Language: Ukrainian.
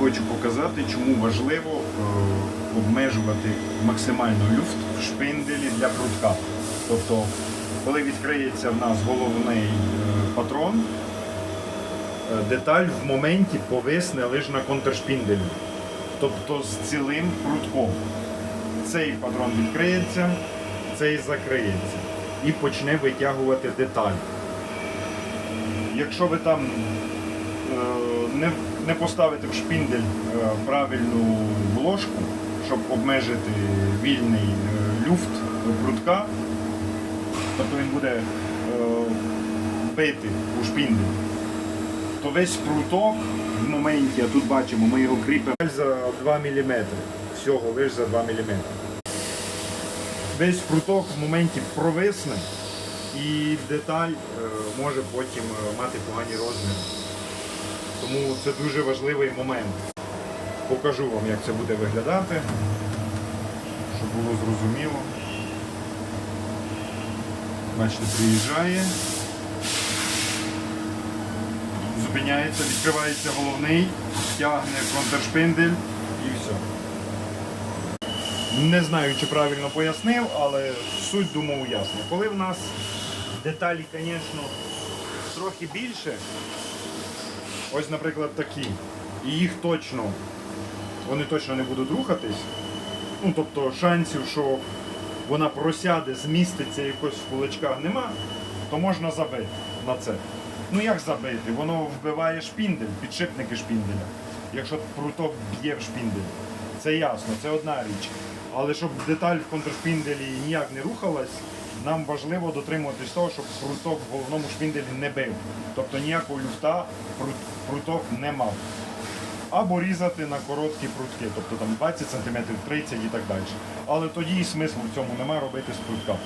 хочу показати, чому важливо е, обмежувати максимально люфт в шпинделі для прутка. Тобто, коли відкриється в нас головний е, патрон, е, деталь в моменті повисне лише на контршпінделі. Тобто з цілим прутком. Цей патрон відкриється, цей закриється і почне витягувати деталь. Якщо ви там не, не поставите в шпіндель е, правильну ложку, щоб обмежити вільний е, люфт прутка, тобто він буде е, бити у шпіндель, то весь пруток в моменті, а тут бачимо, ми його кріпимо за 2 мм. Всього лише за 2 мм. Весь пруток в моменті провисне і деталь може потім мати погані розміри. Тому це дуже важливий момент. Покажу вам, як це буде виглядати, щоб було зрозуміло. Бачите, приїжджає, зупиняється, відкривається головний, тягне контршпиндель і все. Не знаю, чи правильно пояснив, але суть думаю ясно. Коли в нас деталі, звісно, трохи більше, ось, наприклад, такі, і їх точно, вони точно не будуть рухатись. Ну, тобто шансів, що вона просяде, зміститься якось в кулачках нема, то можна забити на це. Ну як забити? Воно вбиває шпіндель, підшипники шпінделя. Якщо пруток б'є в шпіндель. Це ясно, це одна річ. Але щоб деталь в контршпінделі ніяк не рухалась, нам важливо дотримуватись того, щоб пруток в головному шпінделі не бив. Тобто ніякого люфта пруток не мав. Або різати на короткі прутки, тобто там 20 см, 30 і так далі. Але тоді і смислу в цьому немає робити з прутка.